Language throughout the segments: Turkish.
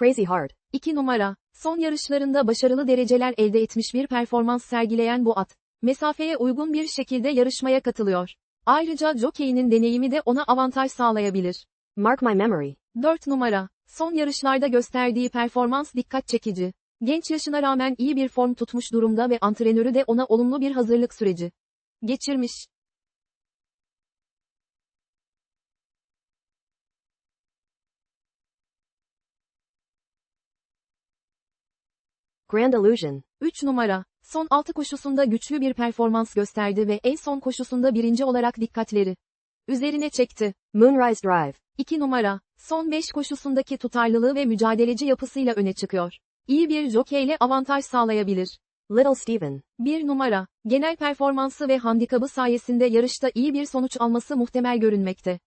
Crazy hard. 2 numara. Son yarışlarında başarılı dereceler elde etmiş bir performans sergileyen bu at, mesafeye uygun bir şekilde yarışmaya katılıyor. Ayrıca jokeyinin deneyimi de ona avantaj sağlayabilir. Mark my memory. 4 numara. Son yarışlarda gösterdiği performans dikkat çekici. Genç yaşına rağmen iyi bir form tutmuş durumda ve antrenörü de ona olumlu bir hazırlık süreci geçirmiş. Grand Illusion. 3 numara. Son 6 koşusunda güçlü bir performans gösterdi ve en son koşusunda birinci olarak dikkatleri üzerine çekti. Moonrise Drive. 2 numara. Son 5 koşusundaki tutarlılığı ve mücadeleci yapısıyla öne çıkıyor. İyi bir jokeyle avantaj sağlayabilir. Little Steven. 1 numara. Genel performansı ve handikabı sayesinde yarışta iyi bir sonuç alması muhtemel görünmekte.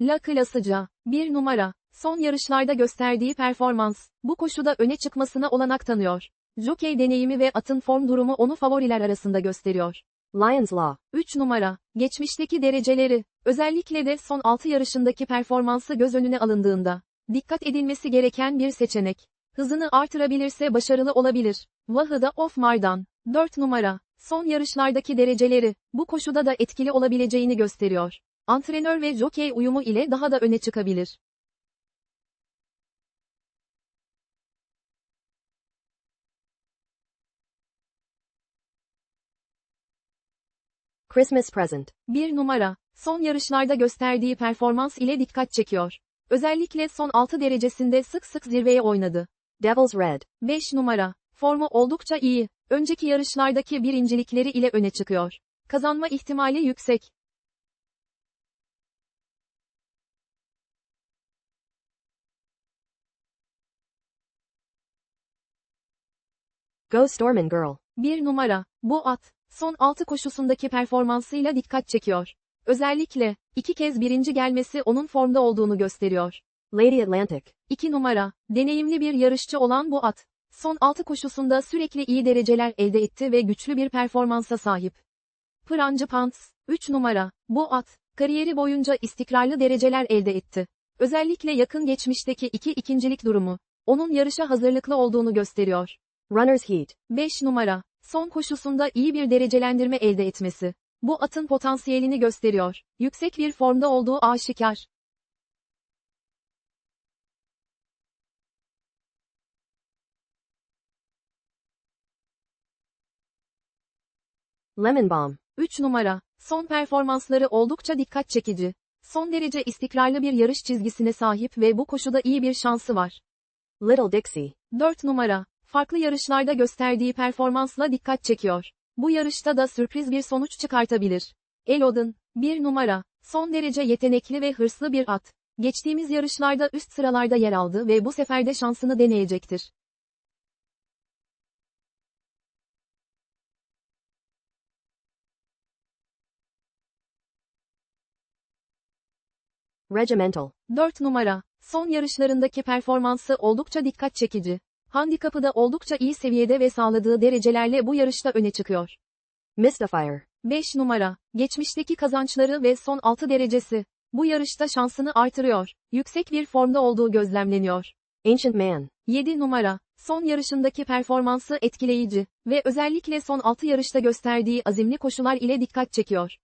La Klasıca, 1 numara, son yarışlarda gösterdiği performans, bu koşuda öne çıkmasına olanak tanıyor. Jockey deneyimi ve atın form durumu onu favoriler arasında gösteriyor. Lion's Law. 3 numara, geçmişteki dereceleri, özellikle de son 6 yarışındaki performansı göz önüne alındığında, dikkat edilmesi gereken bir seçenek. Hızını artırabilirse başarılı olabilir. Vahıda of Mardan, 4 numara, son yarışlardaki dereceleri, bu koşuda da etkili olabileceğini gösteriyor. Antrenör ve jockey uyumu ile daha da öne çıkabilir. Christmas Present. 1 numara, son yarışlarda gösterdiği performans ile dikkat çekiyor. Özellikle son 6 derecesinde sık sık zirveye oynadı. Devil's Red. 5 numara, formu oldukça iyi, önceki yarışlardaki birincilikleri ile öne çıkıyor. Kazanma ihtimali yüksek. Go Stormin Girl. 1 numara, bu at, son 6 koşusundaki performansıyla dikkat çekiyor. Özellikle, iki kez birinci gelmesi onun formda olduğunu gösteriyor. Lady Atlantic. 2 numara, deneyimli bir yarışçı olan bu at, son 6 koşusunda sürekli iyi dereceler elde etti ve güçlü bir performansa sahip. Prancı Pants, 3 numara, bu at, kariyeri boyunca istikrarlı dereceler elde etti. Özellikle yakın geçmişteki iki ikincilik durumu, onun yarışa hazırlıklı olduğunu gösteriyor. Runner's Heat. 5 numara, son koşusunda iyi bir derecelendirme elde etmesi. Bu atın potansiyelini gösteriyor. Yüksek bir formda olduğu aşikar. Lemon Bomb. 3 numara, son performansları oldukça dikkat çekici. Son derece istikrarlı bir yarış çizgisine sahip ve bu koşuda iyi bir şansı var. Little Dixie. 4 numara, farklı yarışlarda gösterdiği performansla dikkat çekiyor. Bu yarışta da sürpriz bir sonuç çıkartabilir. Elodin, 1 numara, son derece yetenekli ve hırslı bir at. Geçtiğimiz yarışlarda üst sıralarda yer aldı ve bu sefer de şansını deneyecektir. Regimental. 4 numara, son yarışlarındaki performansı oldukça dikkat çekici. Handikapı da oldukça iyi seviyede ve sağladığı derecelerle bu yarışta öne çıkıyor. Mystifier. 5 numara, geçmişteki kazançları ve son 6 derecesi, bu yarışta şansını artırıyor. Yüksek bir formda olduğu gözlemleniyor. Ancient Man. 7 numara, son yarışındaki performansı etkileyici ve özellikle son 6 yarışta gösterdiği azimli koşular ile dikkat çekiyor.